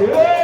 Yeah.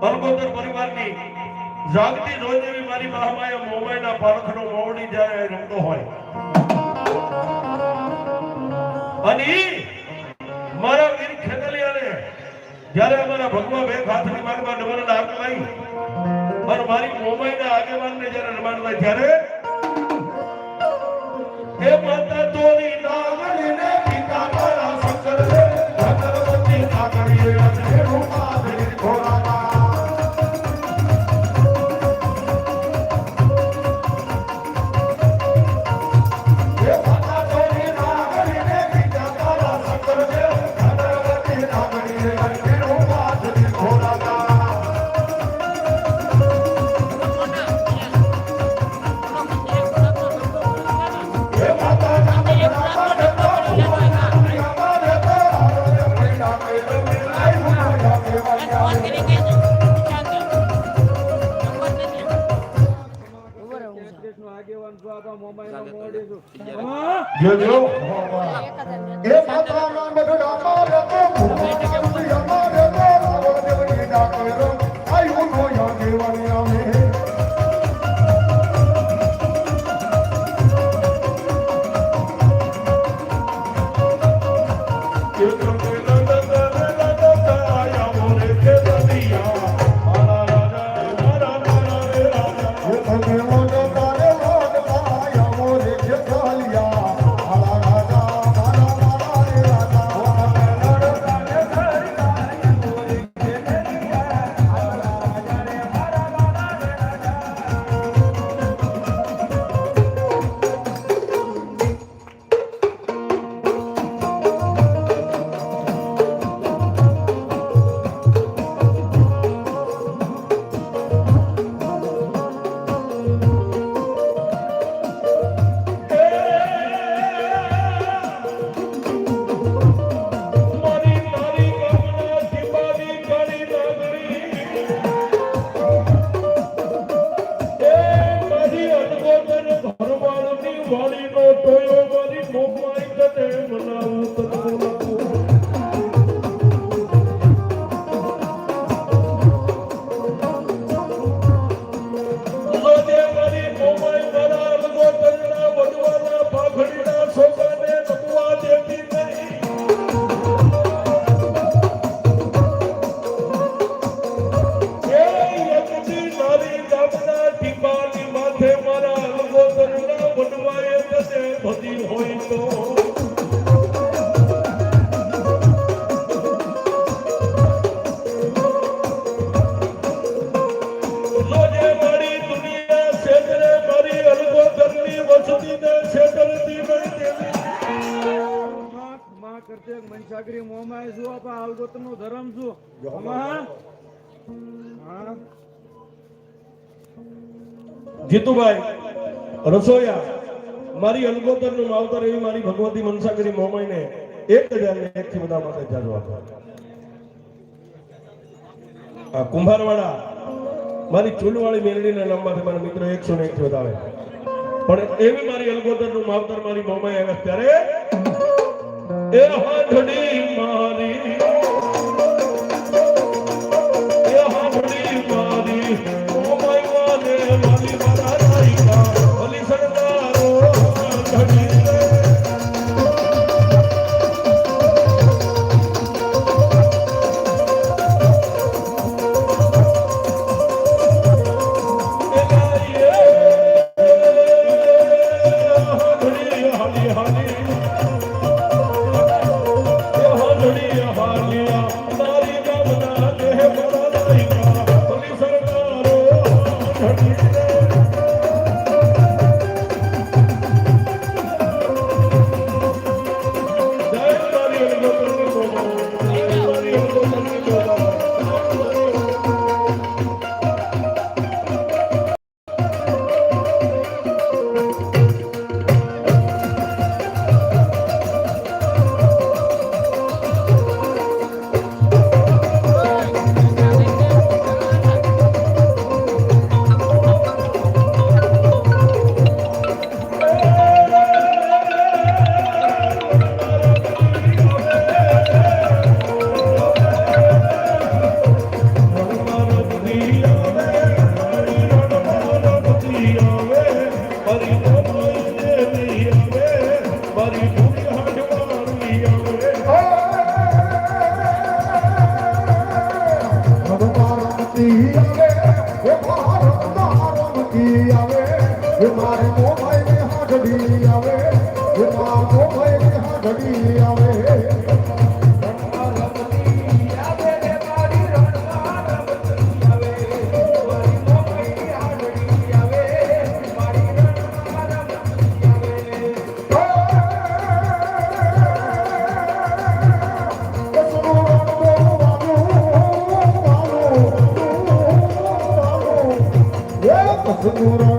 પરમોદર પરિવારની જાગતી જોઈ મારી મોવડી જાય રમતો હોય. અને મારા વીર જ્યારે અમારા ભગવાન બે હાથની માગમાં નવરના હાથ લાવી અને મારી મોમાઈના આગેવાનને જ્યારે રમાડવા ત્યારે મોબાઈલ મોડી છું જો જો. એ માતા ના બગડા ટોયો મારી કરતે મનસાગરી મોમાય છું આપા આવગોતનું ધર્મમાં હા? જીતુભાઈ રસોયા મારી અલગોદરનું માવતર એવી મારી ભગવતી મનસાગરી મોમાઈને એક હજાર ને એક થી બધા માટે જાજો આપો. કુંભારવાડા મારી ચૂલવાળી મેલડીના નામમાંથી મારા મિત્રો એકસો ને એક થી વધારે. પણ એવી મારી અલગોદરનું માવતર મારી મોમાઈ આવ્યા ત્યારે એ હાથડી મારી આવે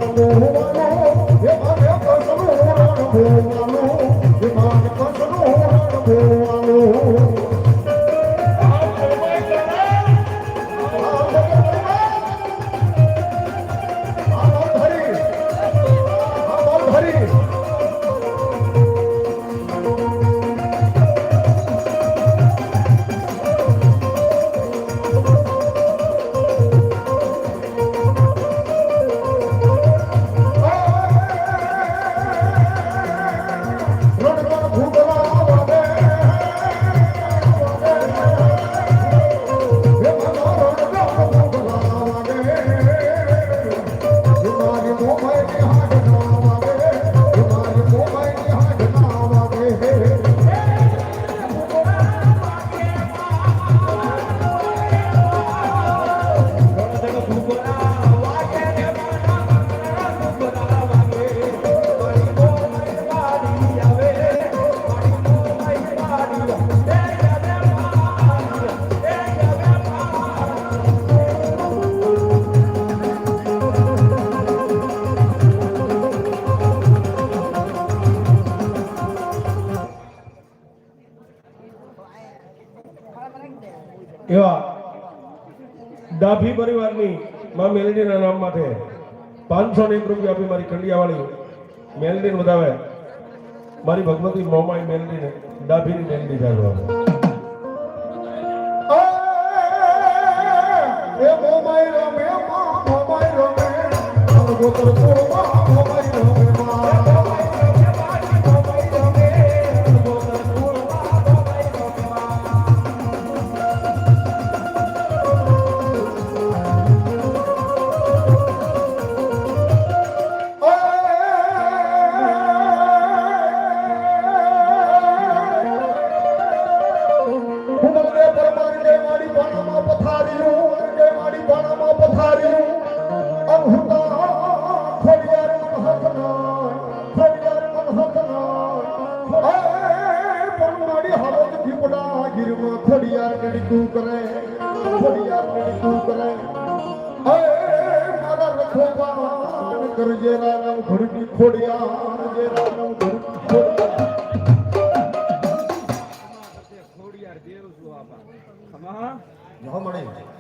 ડાભી પરિવારની માં મેલડીના નામ માટે પાંચસો ને એક રૂપિયા આપી મારી કંડિયાવાળી મેલડીને વધાવે. મારી ભગવતી મોમાઈ મેલડીને, ડાભીની મેલડી જાણવા મોબાઈલ રમે માં મોબાઈલ રમે ગોતર રમે પથાર્યું કે મારી બાણામાં પથાર્યું અમહુતા ખોડિયાર મન હકના ખોડિયાર મન હકના એ પણ મારી ગીરમાં ખોડિયાર નડીતું કરે, ખોડિયાર નડીતું કરે. એ, મારા રખોબાન કરજે 日本語レジ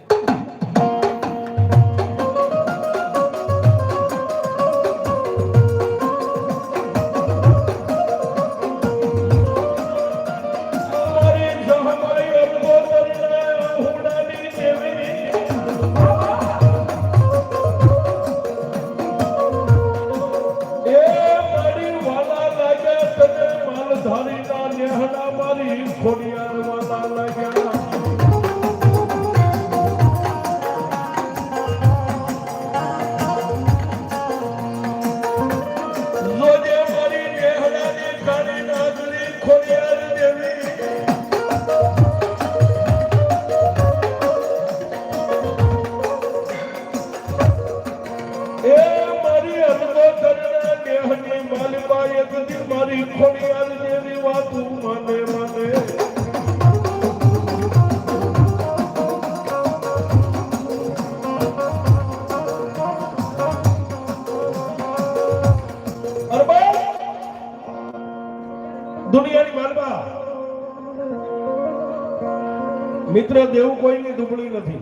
મિત્ર, દેવું કોઈની દુબળી નથી.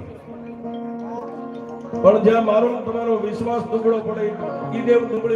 પણ જ્યાં મારો તમારો વિશ્વાસ દુબળો પડે એ દેવ દુબળી